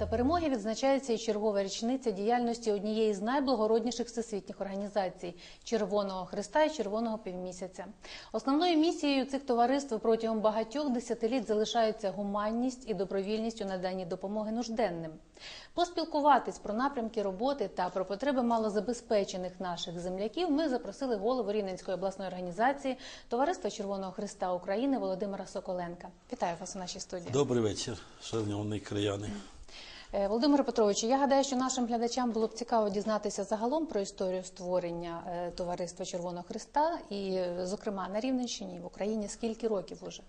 Свята перемоги відзначається і чергова річниця діяльності однієї з найблагородніших всесвітніх організацій Червоного Христа і Червоного півмісяця. Основною місією цих товариств протягом багатьох десятиліть залишаються гуманність і добровільність у наданні допомоги нужденним. Поспілкуватись про напрямки роботи та про потреби малозабезпечених наших земляків ми запросили голову Рівненської обласної організації Товариства Червоного Христа України Володимира Соколенка. Вітаю вас у нашій студії. Добрий вечір, шановні краяни. Е, Володимире Петровичу, я гадаю, що нашим глядачам було б цікаво дізнатися загалом про історію створення е, Товариства Червоного Христа і, е, зокрема, на Рівненщині в Україні скільки років уже?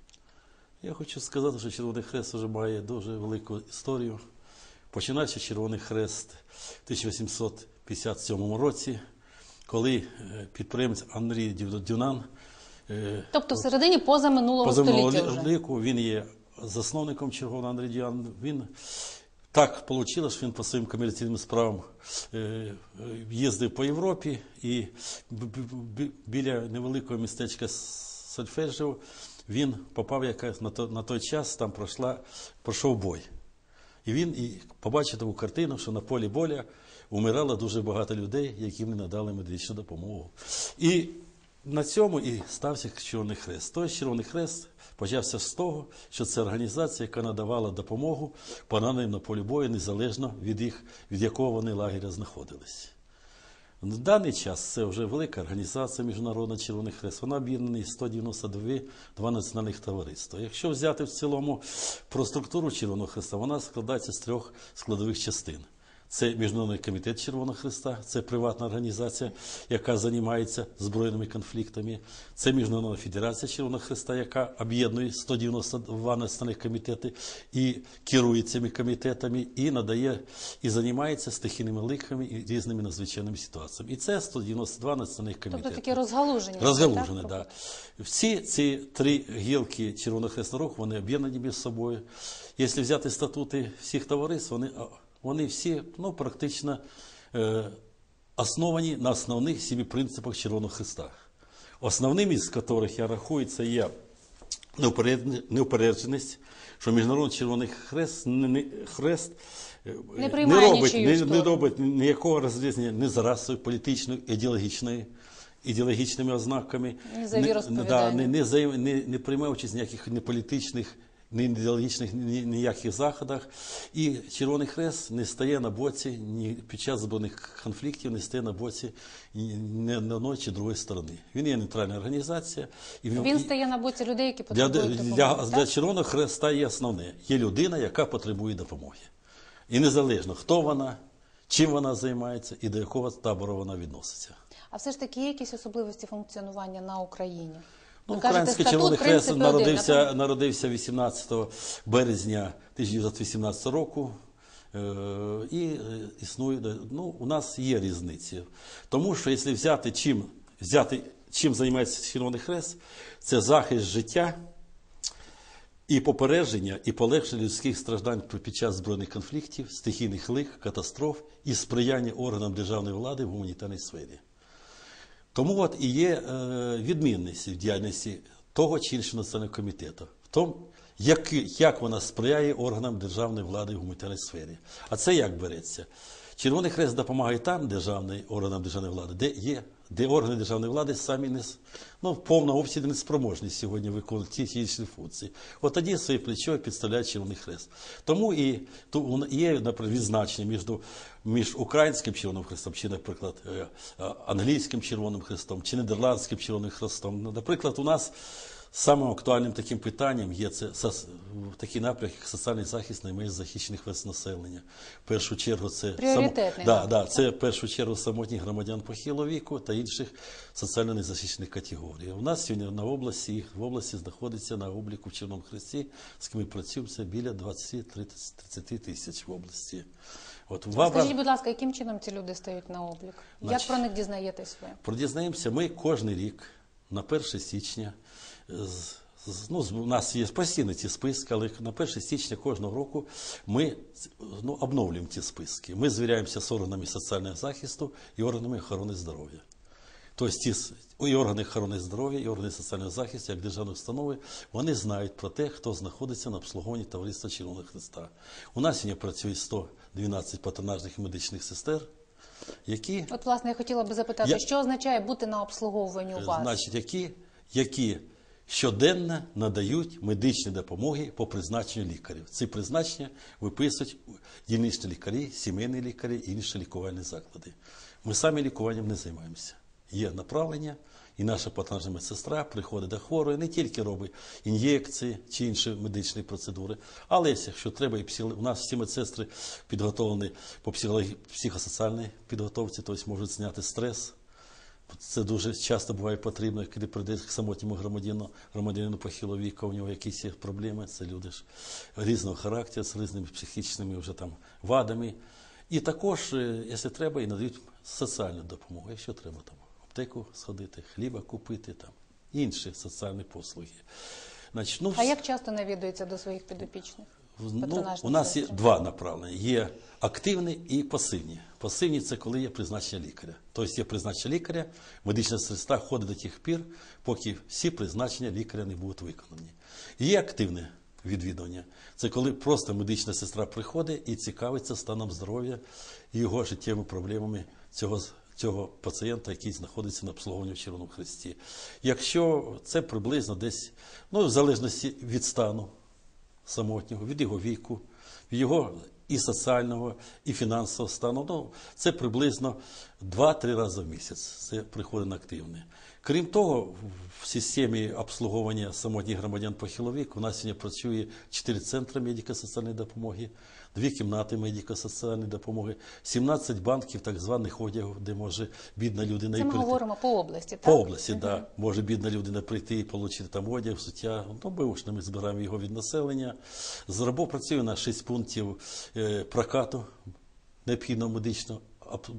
Я хочу сказати, що Червоний Хрест вже має дуже велику історію. Починаючи Червоний Хрест в 1857 році, коли підприємець Андрій Дюнан Тобто в середині позаминулого поземного століття вже. віку, він є засновником Червоного Андрій Дюнан. Він так вийшло, що він по своїм комерційним справам е, е, їздив по Європі і біля невеликого містечка Сольфеджіо він попав якраз на, то, на той час, там пройшла, пройшов бой. І він і побачив таку картину, що на полі боля умирало дуже багато людей, яким не надали медичну допомогу. На цьому і стався Червоний Хрест. Той Червоний Хрест почався з того, що це організація, яка надавала допомогу пораненим на полі бою, незалежно від їх, від якого вони лагеря знаходились. На даний час це вже велика організація Міжнародний Червоний Хрест. Вона об'єднана із 192 два національних товариства. Якщо взяти в цілому про структуру Червоного Хреста, вона складається з трьох складових частин. Це Міжнародний комітет Червоного Хреста, це приватна організація, яка займається збройними конфліктами. Це Міжнародна федерація Червоного Хреста, яка об'єднує 192 національних комітети і керує цими комітетами, і надає і займається стихійними лихами і різними надзвичайними ситуаціями. І це 192 національних комітети. Тобто такі розгалужені. Розгалужені, так? так. Да. Всі ці три гілки Червоного Хресного Руху, вони об'єднані між собою. Якщо взяти статути всіх товариств, вони, вони всі ну, практично е, основані на основних сімі принципах Червоного Христа. Основним із яких я рахую, це є неупередженість- що Міжнародний Червоний Хрест, не, не, хрест е, Не робить, не, не робить ніякого розрізнення ні за расою, політичною, ідеологічною. Ідеологічними ознаками Не- да, не, не, не, не приймає участь ніяких ні політичних, ні ідеологічних ні, ніяких заходах. І Червоний Хрест не стає на боці ні під час збройних конфліктів, не стає на боці ні одної чи другої сторони. Він є нейтральна організація. І Він і- стає на боці людей, які для, потребують для, допомоги. для так? Червоного Хреста є основне. Є людина, яка потребує допомоги. І незалежно, хто вона, чим вона займається і до якого табору вона відноситься. А все ж таки є якісь особливості функціонування на Україні? Ну, кажете, Український Червоний Хрест принципи один, народився, народився 18 березня 1918 року. е, І е, існує, ну, у нас є різниці. Тому що якщо взяти чим, взяти, чим займається Червоний Хрест, це захист життя і попередження, і полегшення людських страждань під час збройних конфліктів, стихійних лих, катастроф і сприяння органам державної влади в гуманітарній сфері. Тому от і є відмінності відмінність в діяльності того чи іншого національного комітету, в тому, як, як вона сприяє органам державної влади в гуманітарній сфері. А це як береться? Червоний Хрест допомагає там державний, органам державної влади, де є, де органи державної влади самі не ну, в повному обсязі не спроможні сьогодні виконувати ті чи інші функції. От тоді своє плечо підставляє Червоний Хрест. Тому і ту- є, наприклад, відзначення між, між українським Червоним Хрестом, чи, наприклад, е, е, англійським Червоним Хрестом, чи нідерландським Червоним Хрестом. Ну, Наприклад, у нас самим актуальним таким питанням є це такий напрямок, як соціальний захист найменш захищених верст населення. В першу чергу це Пріоритетний да, да, це в першу чергу самотніх громадян похилого віку та інших соціально незахищених категорій. У нас сьогодні на області в області знаходиться на обліку в Червоному Хресті, з ким ми працюємо, це біля 20-30 тисяч в області. От в Вабра- Скажіть, будь ласка, яким чином ці люди стають на облік? Як про них дізнаєтесь ви? Продізнаємося, ми кожен рік на 1 січня, ну, у нас є постійно ці списки, але на 1 січня кожного року ми ну, обновлюємо ці списки. Ми звіряємося з органами соціального захисту і органами охорони здоров'я. Тобто ті і органи охорони здоров'я, і органи соціального захисту, як державні установи, вони знають про те, хто знаходиться на обслуговуванні товариства Червоного Христа. У нас сьогодні працює 112 патронажних медичних сестер, які От, власне, я хотіла би запитати, Я- що означає бути на обслуговуванні у вас? Значить, які, які щоденно надають медичні допомоги по призначенню лікарів. Ці призначення виписують дільничні лікарі, сімейні лікарі і інші лікувальні заклади. Ми самі лікуванням не займаємося. Є направлення, і наша патронажна медсестра приходить до хворої, не тільки робить ін'єкції чи інші медичні процедури, але якщо треба, і психо- у нас всі медсестри підготовлені по психосоціальній підготовці, тобто можуть зняти стрес. Це дуже часто буває потрібно, коли прийде к самотньому громадянину, громадянину похилого віку, у нього якісь є проблеми, це люди ж різного характеру, з різними психічними вже там вадами. І також, е, якщо треба, і надають соціальну допомогу, якщо треба там аптеку сходити, хліба купити, там інші соціальні послуги. Значить, ну, А як часто навідується до своїх підопічних? Ну, у нас є два направлення: є активні і пасивні. Пасивні це коли є призначення лікаря. Тобто є призначення лікаря, медична сестра ходить до тих пір, поки всі призначення лікаря не будуть виконані. Є активне відвідування. Це коли просто медична сестра приходить і цікавиться станом здоров'я і його життєвими проблемами цього. Цього пацієнта, який знаходиться на обслуговуванні в Червоному Христі. Якщо це приблизно десь, ну, в залежності від стану, самотнього, від його віку, від його і соціального, і фінансового стану. Ну, це приблизно 2-3 рази в місяць. Це приходить на активне. Крім того, в системі обслуговування самотніх громадян похилого віку у нас сьогодні працює 4 центри медико-соціальної допомоги, дві кімнати медико-соціальної допомоги, 17 банків так званих одягів, де може бідна людина Це і ми прийти. говоримо по області, так? По області, так. Да. Може бідна людина прийти і отримати там одяг, суття. Ну, бивушно, ми збираємо його від населення. Зробо працює на 6 пунктів е, прокату необхідного медичного об-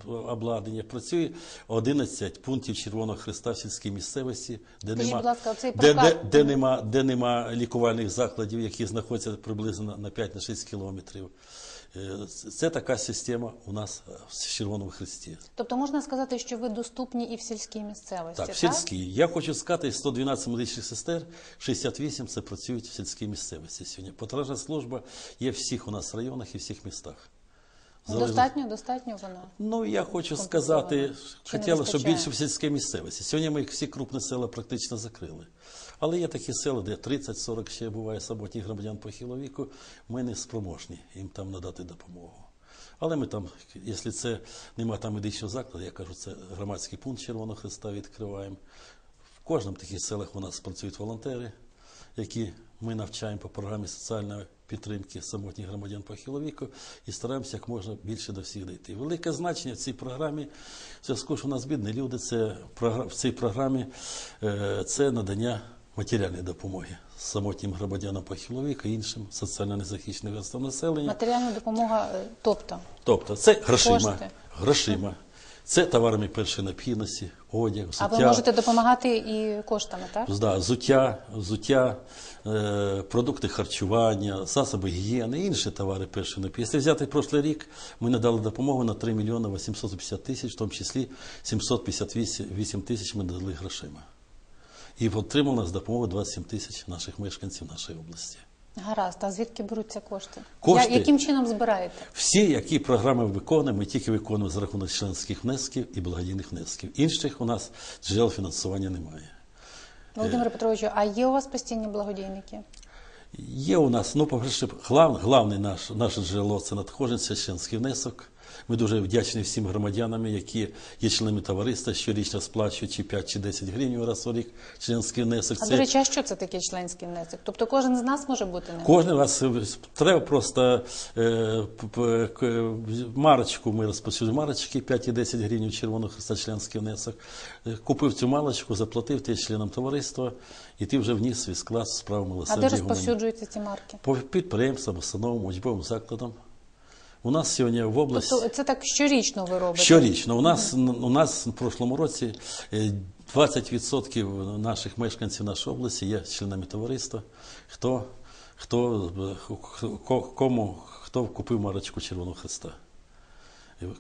обладнання. Працює 11 пунктів Червоного Христа в сільській місцевості, де Скажіть, нема, будь ласка, оцей де, де, де, нема, де нема лікувальних закладів, які знаходяться приблизно на 5-6 кілометрів. Е, Це така система у нас в Червоному Христі. Тобто можна сказати, що ви доступні і в сільській місцевості, Так, в сільській. Я хочу сказати, 112 медичних сестер, 68 це працюють в сільській місцевості сьогодні. Патронажна служба є в всіх у нас районах і всіх містах. Достатньо, достатньо вона. Ну, я хочу сказати, хотіла, щоб більше в сільській місцевості. Сьогодні ми всі крупні села практично закрили. Але є такі села, де 30-40 ще буває самотніх громадян похилого віку, ми не спроможні їм там надати допомогу. Але ми там, якщо це немає там медичного закладу, я кажу, це громадський пункт Червоного Христа відкриваємо. В кожному таких селах у нас працюють волонтери, які ми навчаємо по програмі соціальної підтримки самотніх громадян похилого віку і стараємося як можна більше до всіх дійти. Велике значення в цій програмі, в зв'язку, що у нас бідні люди, це в цій програмі е, це надання матеріальної допомоги самотнім громадянам похилого віку і іншим соціально незахищеним населення. Матеріальна допомога, е, тобто Тобто це грошима, Кошти. грошима, це товарами першої необхідності, одяг, а ви можете допомагати і коштами, так? Да, взуття, взуття, е, продукти харчування, засоби гігієни, інші товари першої необхідності. Якщо взяти прошлий рік, ми надали допомогу на 3 мільйони 850 тисяч, в тому числі 758 тисяч ми надали грошима. І отримали нас допомогу 27 тисяч наших мешканців нашої області. Гаразд, а звідки беруться кошти? Кошти? Я- яким чином збираєте? Всі, які програми виконуємо, ми тільки виконуємо за рахунок членських внесків і благодійних внесків. Інших у нас джерел фінансування немає. Володимире Петровичу, а є у вас постійні благодійники? Є у нас, ну, по-перше, глав, главне наш, наше джерело це надходження, це членський внесок. Ми дуже вдячні всім громадянам, які є членами товариства, щорічно сплачують чи 5 чи 10 гривень раз у рік членський внесок. А до речі, а що це таке членський внесок? Тобто кожен з нас може бути ним? Кожен раз е, треба просто е, п- п- марочку, ми розпочали марочки 5 і 10 гривень Червоного Христа членський внесок. Е, Купив цю марочку, заплатив, ти є членом товариства, і ти вже вніс свій склад справ А милосердя. де гуманітарного. розповсюджуються ці марки? По підприємствам, установам, учбовим закладам. У нас сьогодні в області Тобто це так щорічно ви робите? щорічно. У нас, у нас в прошлому році е, 20% наших мешканців нашої області є членами товариства. Хто, хто, е, кому, хто купив марочку Червоного Христа.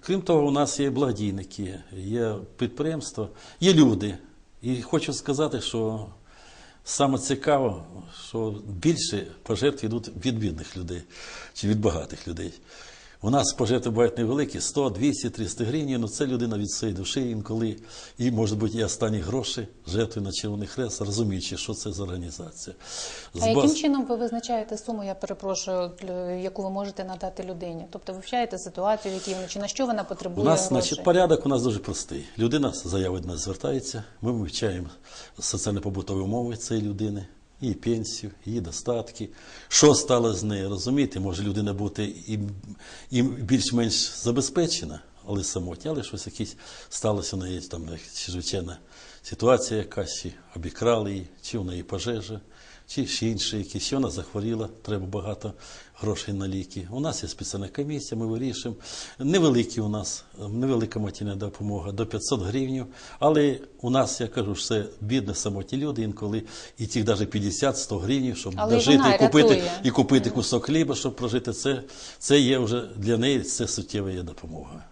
Крім того, у нас є благодійники, є підприємства, є люди. І хочу сказати, що саме цікаво, що більше пожертв йдуть від бідних людей чи від багатих людей. У нас пожертви бувають невеликі 100, 200, 300 гривень, але це людина від своєї душі інколи, і, може бути, і останні гроші жертви на Червоний Хрест, розуміючи, що це за організація. А яким чином ви визначаєте суму, я перепрошую, яку ви можете надати людині? Тобто вивчаєте ситуацію, в якій чи на що вона У потребує нас, грошей? значить, порядок у нас дуже простий. Людина з заявою нас звертається, ми вивчаємо соціально-побутові умови цієї людини, її пенсію, її достатки, що стало з нею, розумієте, може людина бути і, і більш-менш забезпечена, але самотня, але щось якесь сталося у неї там чрезвичайна ситуація якась, чи обікрали її, чи в неї пожежа, чи ще інші якісь, чи вона захворіла, треба багато грошей на ліки. У нас є спеціальна комісія, ми вирішуємо. Невеликі у нас, невелика матеріальна допомога до 500 гривень, але у нас, я кажу, все бідні самотні люди, інколи і тих навіть 50-100 гривень, щоб Але дожити і купити, рятує. і купити кусок хліба, щоб прожити, це, це є вже для неї це суттєва є допомога.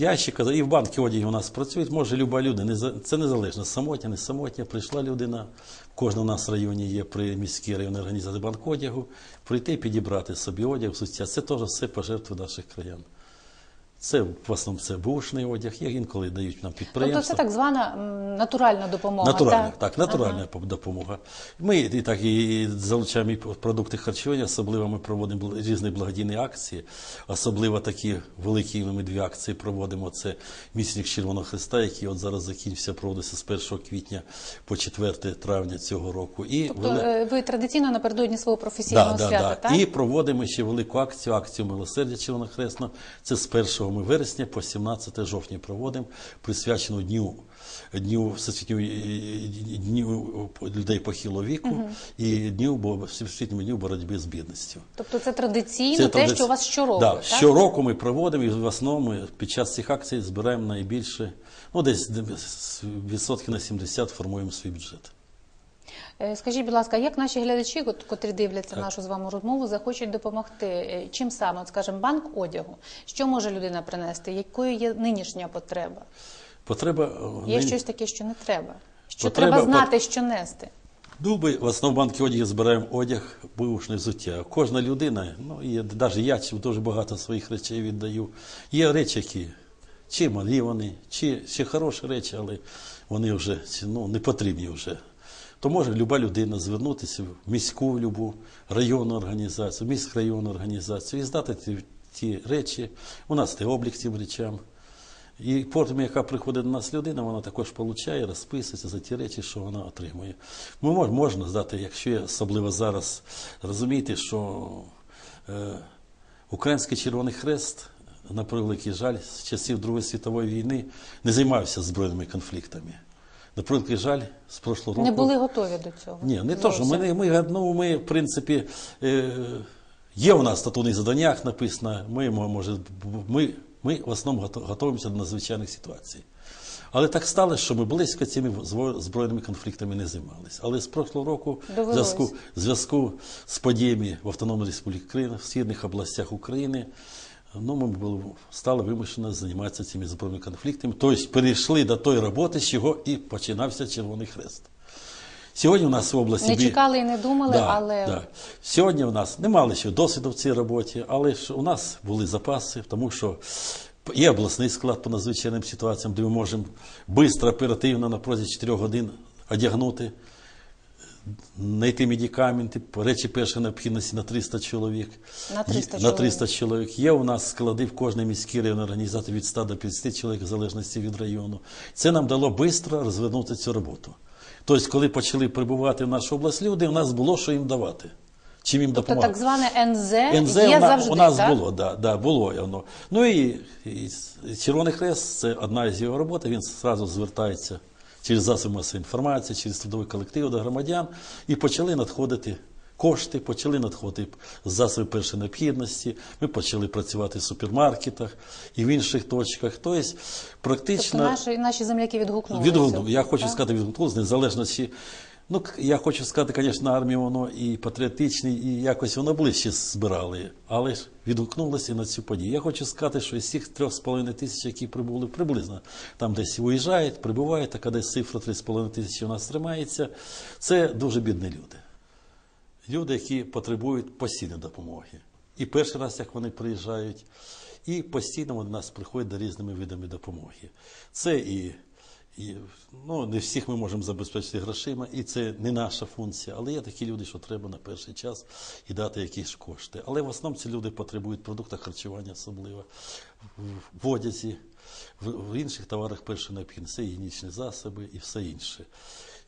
Я ще казав, і в банки одяг у нас працюють, може люба людина, це незалежно, самотня, не самотня, прийшла людина, в кожному у нас районі є при міській районній організації банк одягу, прийти і підібрати собі одяг, суття. Це теж все пожертви наших краян. Це в основному це бушний одяг, є інколи дають нам Тобто це так звана натуральна допомога. Натуральна, так, так, натуральна допомога. Ми і так і залучаємо і продукти харчування, особливо ми проводимо різні благодійні акції, особливо такі великі ми дві акції проводимо. Це місяць Червоного Христа, який от зараз закінчився, проводиться з 1 квітня по 4 травня цього року. І Тобто веле- е, ви традиційно напередодні свого професійного свята, так? І проводимо ще велику акцію, акцію милосердя Червоного Хресна. Це з 1 ми вересня по 17 жовтня проводимо, присвячену дню. Дню дню людей похилого віку і дню бо- всесвітньому дню боротьби з бідністю. Тобто це традиційно Це те, традиці- що у вас щороку, Да, так? щороку ми проводимо і в основному під час цих акцій збираємо найбільше, ну десь відсотків на 70 формуємо свій бюджет. Е, Скажіть, будь ласка, як наші глядачі, от, котрі дивляться нашу з вами розмову, захочуть допомогти? Е, Чим саме, от, скажімо, банк одягу? Що може людина принести? Якою є нинішня потреба? Потреба е, Є нині- щось таке, що не треба? Що Потреба- треба знати, що нести? Ну, ми в основному банки одягу збираємо одяг, бушне взуття. Кожна людина, ну і навіть я чи дуже багато своїх речей віддаю. Є речі, які чи малі вони, чи, чи хороші речі, але вони вже ну, не потрібні вже. То може люба людина звернутися в міську любу районну організацію, міськрайонну організацію і здати ті, ті речі. У нас є облік цим речам. І потім, яка приходить до нас людина, вона також получає, розписується за ті речі, що вона отримує. Ми мож, можна здати, якщо є, особливо зараз розумієте, що е, Український Червоний Хрест, на превеликий жаль, з часів Другої світової війни не займався збройними конфліктами. На превеликий жаль, з прошлого року. Не були готові до цього. Ні, не то, що ми, не- ми, ну, ми, в принципі, е, є у нас в статутних заданнях написано, ми, може, ми, ми в основному готуємося до надзвичайних ситуацій. Але так сталося, що ми близько цими збройними конфліктами не займалися. Але з прошлого року, в зв'язку, зв'язку з подіями в Автономній Республіці Україна, в східних областях України, ну, ми були, стали вимушені займатися цими збройними конфліктами. Тобто перейшли до тої роботи, з чого і починався Червоний Хрест. Сьогодні у нас в області Не чекали і не думали, Да, але да. Сьогодні у нас не мали ще досвіду в цій роботі, але ж у нас були запаси, тому що є обласний склад по надзвичайним ситуаціям, де ми можемо швидко, оперативно на протязі 4 годин одягнути, знайти медикаменти, речі першої необхідності на 300 чоловік. На 300 Є- чоловік. На 300 чоловік. Є у нас склади в кожній міській районній організації від 100 до 50 чоловік, в залежності від району. Це нам дало швидко розвернути цю роботу. Тобто, коли почали прибувати в нашу область люди, у нас було що їм давати. Чим їм тобто допомагати. так зване НЗ, НЗ є у, завжди. у нас так? було, да, да, було воно. Ну і, і Червоний Хрест це одна з його робот, він зразу звертається через засоби масової інформації, через трудовий колектив до громадян, і почали надходити кошти, почали надходити засоби першої необхідності. Ми почали працювати в супермаркетах і в інших точках. Тобто, практично Тобто наші, наші земляки відгукнули. Відгукнули. Я хочу так? сказати, відгукнули незалежно чи Ну, я хочу сказати, звісно, армія воно і патріотичне, і якось воно ближче збирали, але ж відгукнулося на цю подію. Я хочу сказати, що із цих трьох з половиною тисяч, які прибули приблизно, там десь виїжджають, прибувають, така десь цифра три з половиною тисячі у нас тримається, це дуже бідні люди. Люди, які потребують постійної допомоги. І перший раз, як вони приїжджають, і постійно вони до нас приходять до різними видами допомоги. Це і, і ну, не всіх ми можемо забезпечити грошима, і це не наша функція, але є такі люди, що треба на перший час і дати якісь кошти. Але в основному ці люди потребують продукту харчування, особливо в- одязі, в, інших товарах першої необхідності, гігієнічні засоби і все інше.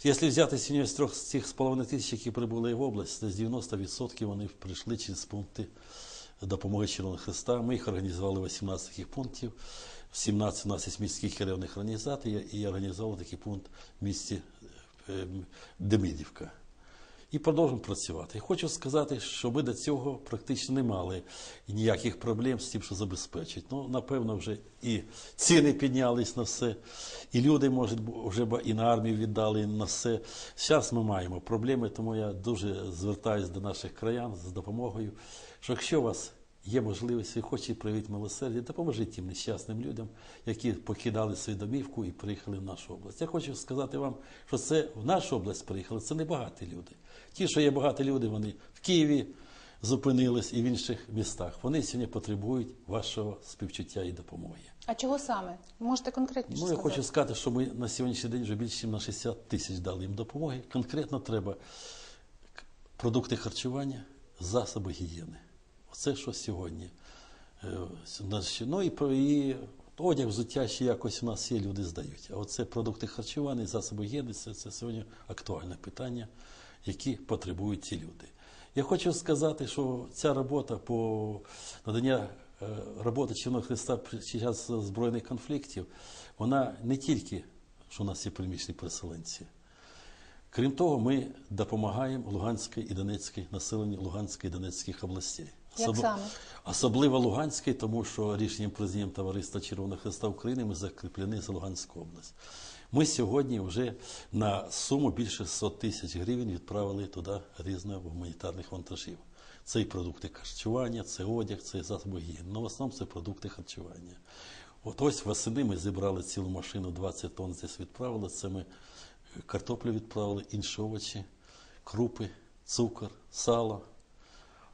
Якщо взяти сьогодні з трьох з цих з половиною тисяч, які прибули в область, десь 90% вони прийшли через пункти допомоги Червоного Христа. Ми їх організували 18 таких пунктів. 17 у нас є міських керівних організацій і організували такий пункт в місті е, Демидівка. І продовжуємо працювати. І хочу сказати, що ми до цього практично не мали ніяких проблем з тим, що забезпечить. Ну, напевно, вже і ціни піднялись на все, і люди, може, вже і на армію віддали на все. Зараз ми маємо проблеми, тому я дуже звертаюся до наших краян з допомогою, що якщо у вас є можливість, ви хочете проявити милосердя, допоможіть тим нещасним людям, які покидали свою домівку і приїхали в нашу область. Я хочу сказати вам, що це в нашу область приїхали, це не багаті люди. Ті, що є багаті люди, вони в Києві зупинились і в інших містах. Вони сьогодні потребують вашого співчуття і допомоги. А чого саме? Можете конкретніше Ну, я сказати? хочу сказати, що ми на сьогоднішній день вже більше ніж на 60 тисяч дали їм допомоги. Конкретно треба продукти харчування, засоби гігієни. Оце що сьогодні. Е, Ну і, про- і одяг, взуття ще якось у нас є, люди здають. А оце продукти харчування засоби гігієни це, сьогодні актуальне питання, які потребують ці люди. Я хочу сказати, що ця робота по надання е, роботи Червоного Христа під час збройних конфліктів, вона не тільки, що у нас є приміщені переселенці. Крім того, ми допомагаємо Луганській і Донецькій населенню Луганської і Донецьких областей. Як саме? Особливо Луганській, тому що рішенням президента Товариства Червоного Христа України ми закріплені за Луганську область. Ми сьогодні вже на суму більше 100 тисяч гривень відправили туди різних гуманітарних вантажів. Це і продукти харчування, це одяг, це засоби гігієни. Ну, в основному це продукти харчування. От ось восени ми зібрали цілу машину, 20 тонн здесь відправили. Це ми картоплю відправили, інші овочі, крупи, цукор, сало.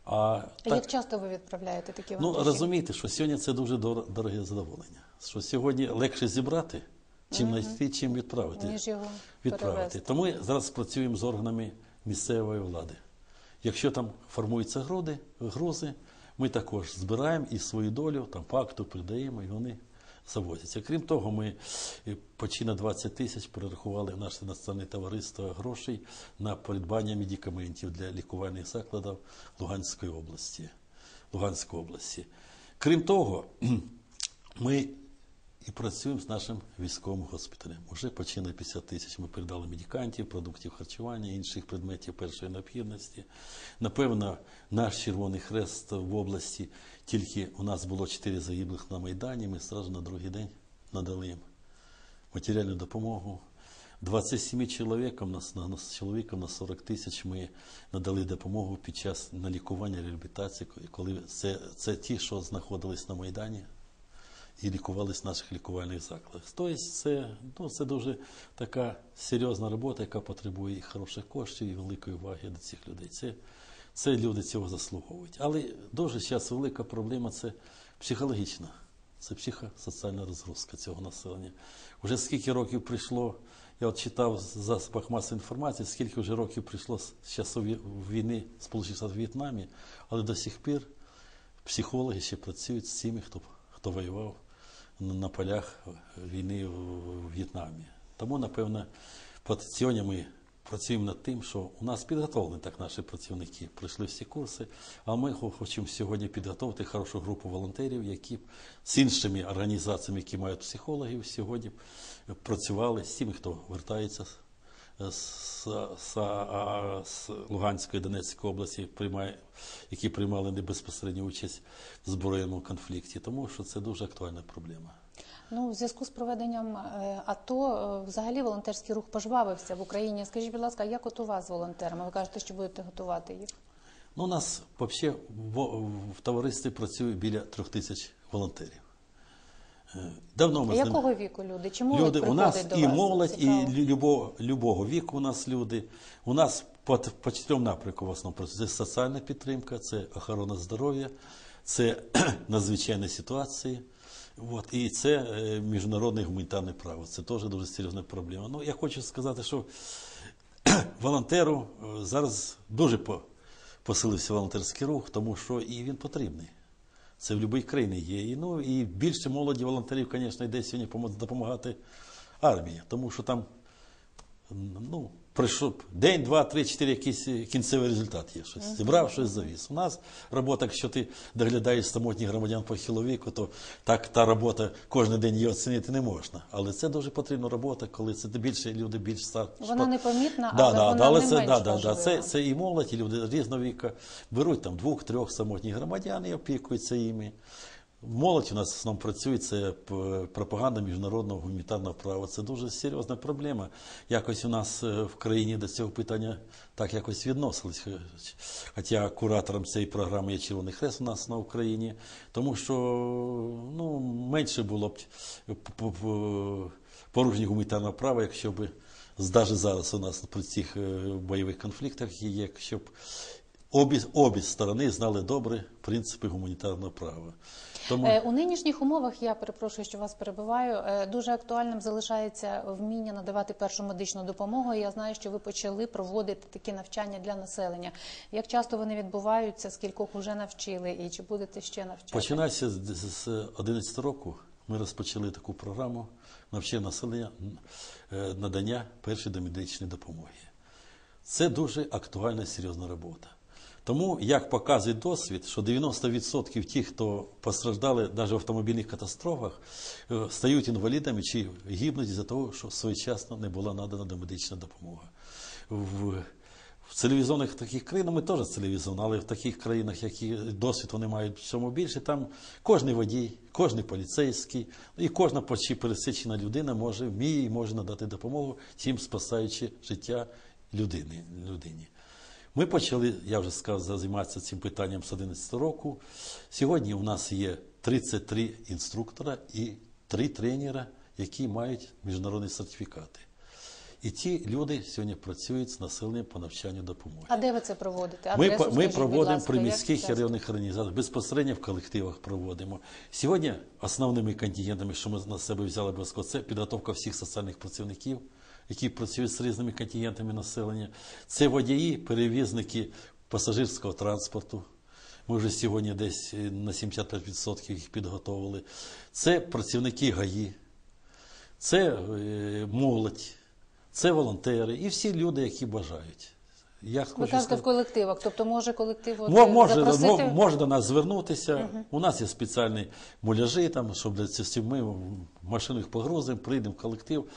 А А так- як часто ви відправляєте такі Ну, розумієте, що сьогодні це дуже дор- дороге задоволення. Що сьогодні легше зібрати, чим знайти, чим відправити. Ніж його відправити. перевезти. Тому ми зараз працюємо з органами місцевої влади. Якщо там формуються груди, грузи, ми також збираємо і свою долю, там факту придаємо, і вони завозяться. Крім того, ми почина почти на 20 тисяч перерахували в наше національне товариство грошей на придбання медикаментів для лікувальних закладів Луганської області. Луганської області. Крім того, ми і працюємо з нашим військовим госпіталем. Уже почти на 50 тисяч ми передали медикаментів, продуктів харчування, інших предметів першої необхідності. Напевно, наш Червоний Хрест в області, тільки у нас було 4 загиблих на Майдані, ми одразу на другий день надали їм матеріальну допомогу. 27 чоловікам на, на, чоловікам на 40 тисяч ми надали допомогу під час на лікування, реабілітації, коли це, це ті, що знаходились на Майдані, і лікувались в наших лікувальних закладах. Тобто це, ну, це дуже така серйозна робота, яка потребує і хороших коштів, і великої уваги до цих людей. Це, це люди цього заслуговують. Але дуже зараз велика проблема це психологічна, це психосоціальна розгрузка цього населення. Уже скільки років прийшло, я от читав в засобах масової інформації, скільки вже років прийшло з часу війни Сполучених Штатів В'єтнамі, але до сих пір психологи ще працюють з тими, хто, хто воював на, полях війни в, В'єтнамі. Тому, напевно, сьогодні ми працюємо над тим, що у нас підготовлені так наші працівники, пройшли всі курси, а ми хочемо сьогодні підготовити хорошу групу волонтерів, які з іншими організаціями, які мають психологів, сьогодні працювали з тими, хто вертається з- з, з, Луганської Донецької області, які приймали не безпосередню участь в збройному конфлікті, тому що це дуже актуальна проблема. Ну, в зв'язку з проведенням е, АТО е, взагалі волонтерський рух пожвавився в Україні. Скажіть, будь ласка, як от у вас з волонтерами? Ви кажете, що будете готувати їх? Ну, у нас взагалі в товаристві працює біля трьох тисяч волонтерів. Е, Давно ми Якого віку люди? Чи молодь люди, у нас до і вас? молодь, і Цікаво. лю- любого, любого віку у нас люди. У нас по, по чотирьом напрямкам в основному. Це соціальна підтримка, це охорона здоров'я, це надзвичайні ситуації. От, і це е, міжнародне гуманітарне право. Це теж дуже серйозна проблема. Ну, я хочу сказати, що волонтеру е, зараз дуже по- посилився волонтерський рух, тому що і він потрібний. Це в будь-якій країні є. І, ну, і більше молоді волонтерів, звісно, йде сьогодні допомагати армії, тому що там ну, прийшов день, два, три, чотири, якийсь кінцевий результат є. Щось зібрав, щось завіз. У нас робота, якщо ти доглядаєш самотніх громадян по хіловіку, то так та робота кожен день її оцінити не можна. Але це дуже потрібна робота, коли це більше люди більш стар. Вона непомітна, Да, але да, вона але не це, менш да, да, да, це, це і молодь, і люди різного віку беруть там двох-трьох самотніх громадян і опікуються іми. Молодь у нас в основному працює, це пропаганда міжнародного гуманітарного права. Це дуже серйозна проблема. Якось у нас е, в країні до цього питання так якось відносились. Хоча куратором цієї програми є Червоний Хрест у нас на Україні, тому що ну, менше було б п- п- п- порушень гуманітарного права, якщо б навіть зараз у нас при цих е, бойових конфліктах якщо б обі, обі сторони знали добре принципи гуманітарного права. Тому Е, У нинішніх умовах я перепрошую, що вас перебиваю. е, Дуже актуальним залишається вміння надавати першу медичну допомогу. І Я знаю, що ви почали проводити такі навчання для населення. Як часто вони відбуваються? Скількох вже навчили, і чи будете ще навчати? починаючи з, з 11 року, ми розпочали таку програму навчання населення е, надання першої домедичної допомоги. Це дуже актуальна серйозна робота. Тому, як показує досвід, що 90% тих, хто постраждали навіть в автомобільних катастрофах, е, стають інвалідами чи гибнуть із-за того, що своєчасно не була надана домедична допомога. В, в цивілізованих таких країнах ми теж цивілізовані, але в таких країнах, які досвід вони мають в цьому більше, там кожний водій, кожний поліцейський і кожна почти пересичена людина може вміє і може надати допомогу цим спасаючи життя людини, людині. Ми почали, я вже сказав, займатися цим питанням з 11 року. Сьогодні у нас є 33 інструктора і 3 тренера, які мають міжнародні сертифікати. І ті люди сьогодні працюють з населенням по навчанню допомоги. А де ви це проводите? Ми, Адресу ми скажіть, будь проводимо ласка, при міських і районних організаціях, безпосередньо в колективах проводимо. Сьогодні основними контингентами, що ми на себе взяли обов'язково, це підготовка всіх соціальних працівників, які працюють з різними контингентами населення. Це водії, перевізники пасажирського транспорту. Ми вже сьогодні десь е, на 75% їх підготовили. Це працівники ГАІ, це е, молодь, це волонтери і всі люди, які бажають. Я Ви хочу кажете сказати- в колективах, тобто може колектив от, може, запросити? може до нас звернутися. У нас є спеціальні муляжі, там, щоб для цього ми машину їх погрузимо, прийдемо в колектив.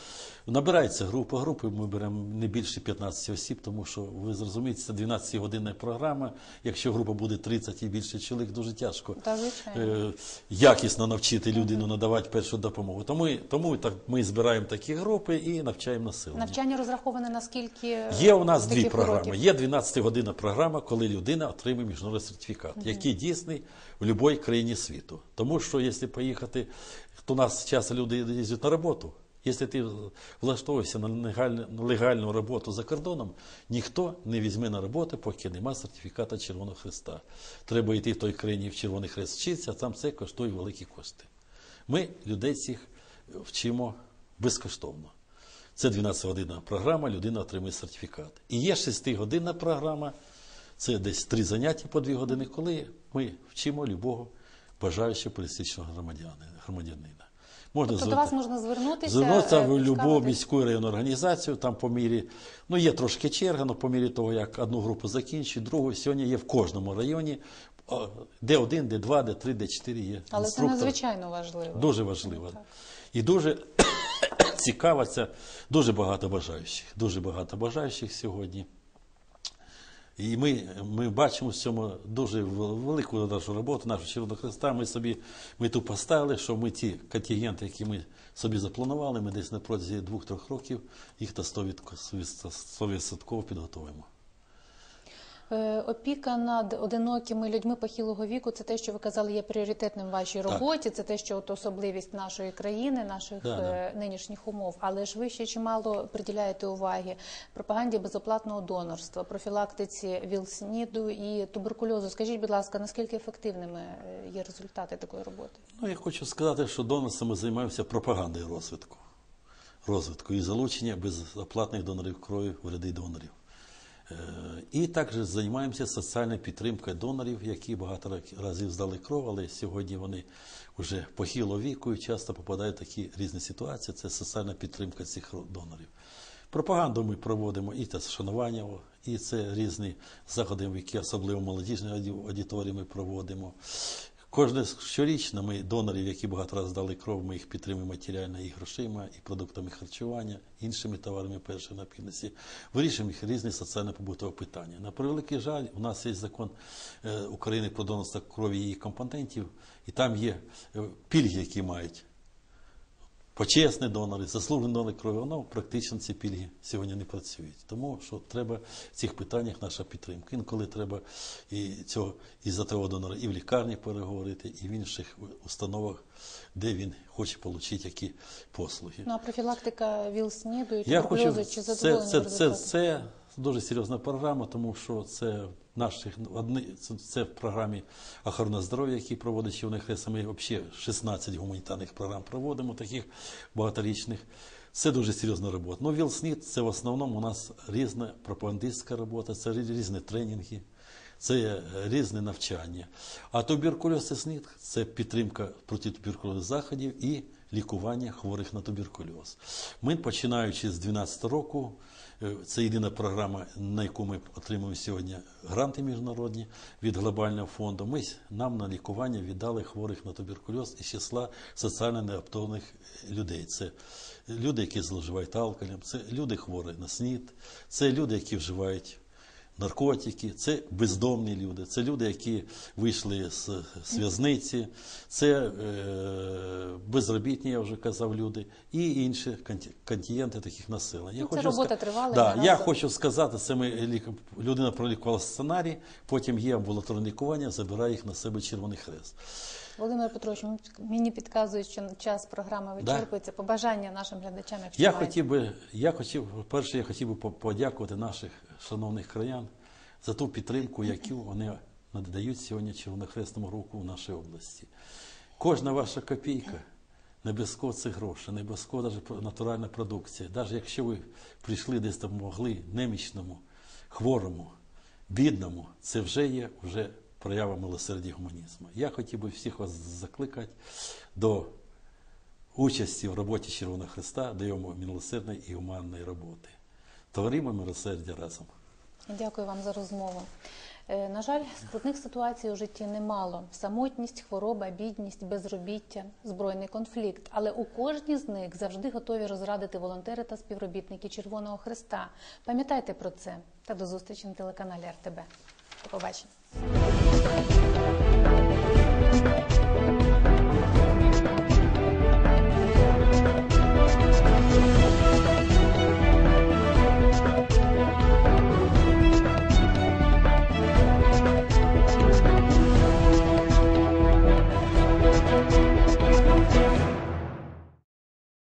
Набирається група. Групи ми беремо не більше 15 осіб, тому що ви зрозумієте, це 12-годинна програма. Якщо група буде 30 і більше чоловік, дуже тяжко Та, е, якісно навчити людину надавати першу допомогу. Тому, тому так, ми збираємо такі групи і навчаємо населення. Навчання розраховане на скільки Є у нас дві програми. уроків? Є 12-годинна програма, коли людина отримує міжнародний сертифікат, який дійсний в будь-якій країні світу. Тому що якщо поїхати, то у нас часто люди їздять на роботу. Якщо ти влаштовуєшся на легальну, роботу за кордоном, ніхто не візьме на роботу, поки нема сертифіката Червоного Христа. Треба йти в той країні в Червоний Хрест вчитися, а там це коштує великі кошти. Ми людей цих вчимо безкоштовно. Це 12-годинна програма, людина отримує сертифікат. І є 6-годинна програма, це десь три заняття по 2 години, коли ми вчимо любого бажаючого пересічного громадянина. Можна Тобто до вас можна звернутися, Звернутися е, в будь-яку міську районну організацію, там по мірі, ну є трошки черга, але по мірі того, як одну групу закінчить, другу сьогодні є в кожному районі, де один, де два, де три, де чотири є. Але це надзвичайно важливо. Дуже важливо. І дуже цікаво це, дуже багато бажаючих. Дуже багато бажаючих сьогодні. І ми, ми бачимо в цьому дуже велику нашу роботу, нашу Червоного Христа. Ми собі ми тут поставили, що ми ті контингенти, які ми собі запланували, ми десь на протязі двох-трьох років їх на 100% підготуємо. Е, Опіка над одинокими людьми похилого віку це те, що ви казали, є пріоритетним в вашій роботі. Це те, що от особливість нашої країни, наших Да, да. е, нинішніх умов. Але ж ви ще чимало приділяєте уваги пропаганді безоплатного донорства, профілактиці ВІЛ-СНІДу і туберкульозу. Скажіть, будь ласка, наскільки ефективними е, є результати такої роботи? Ну, я хочу сказати, що донорством ми займаємося пропагандою розвитку. Розвитку і залучення безоплатних донорів крові в ряди донорів. Е, І також займаємося соціальною підтримкою донорів, які багато разів здали кров, але сьогодні вони вже похилого віку і часто попадають в такі різні ситуації. Це соціальна підтримка цих донорів. Пропаганду ми проводимо і це шанування, і це різні заходи, які особливо молодіжні аудиторії ми проводимо. Кожне щорічно ми донорів, які багато разів дали кров, ми їх підтримуємо матеріально і грошима, і продуктами харчування, іншими товарами першої необхідності. Вирішуємо їх різні соціально-побутові питання. На превеликий жаль, у нас є закон е, України про донорство крові і її компонентів, і там є е, пільги, які мають почесні донори, заслужені донори крові, воно практично ці пільги сьогодні не працюють. Тому що треба в цих питаннях наша підтримка. Інколи треба і цього і за того донора і в лікарні переговорити, і в інших установах, де він хоче отримати які послуги. Ну а профілактика ВІЛ-СНІДу і Я хочу чи це, задоволені це, це, це дуже серйозна програма, тому що це наших це, в програмі охорони здоров'я, які проводить Червоний Хрест. Ми взагалі 16 гуманітарних програм проводимо, таких багаторічних. Це дуже серйозна робота. Ну, ВІЛ-СНІД – це в основному у нас різна пропагандистська робота, це різні тренінги, це різне навчання. А туберкульоз і СНІД – це підтримка протитуберкульозних заходів і лікування хворих на туберкульоз. Ми, починаючи з 2012 року, це єдина програма, на яку ми отримуємо сьогодні гранти міжнародні від глобального фонду. Ми нам на лікування віддали хворих на туберкульоз із числа соціально неаптовних людей. Це люди, які зловживають алкоголем, це люди хворі на СНІД, це люди, які вживають наркотики, це бездомні люди, це люди, які вийшли з, з в'язниці, це е, безробітні, я вже казав, люди, і інші конті- контингенти таких населення. Я це ска- робота тривала, Да, я разом. хочу сказати, це ми людина пролікувала сценарій, потім є амбулаторне лікування, забирає їх на себе Червоний Хрест. Володимир Петрович, мені підказують, що час програми Да. вичерпується. Побажання нашим глядачам, якщо Я маєте. хотів би, я хотів, перше, я хотів би по- подякувати наших шановних краян за ту підтримку, яку вони надають сьогодні Червонохресному руху в нашій області. Кожна ваша копійка, не обов'язково це гроші, не обов'язково навіть натуральна продукція. Навіть якщо ви прийшли десь там могли немічному, хворому, бідному, це вже є вже проява милосердя гуманізму. Я хотів би всіх вас закликати до участі в роботі Червоного Христа, до його милосердної і гуманної роботи. Творимо милосердя разом. Дякую вам за розмову. Е, На жаль, складних ситуацій у житті немало: самотність, хвороба, бідність, безробіття, збройний конфлікт. Але у кожній з них завжди готові розрадити волонтери та співробітники Червоного Христа. Пам'ятайте про це та до зустрічі на телеканалі РТБ. До побачення.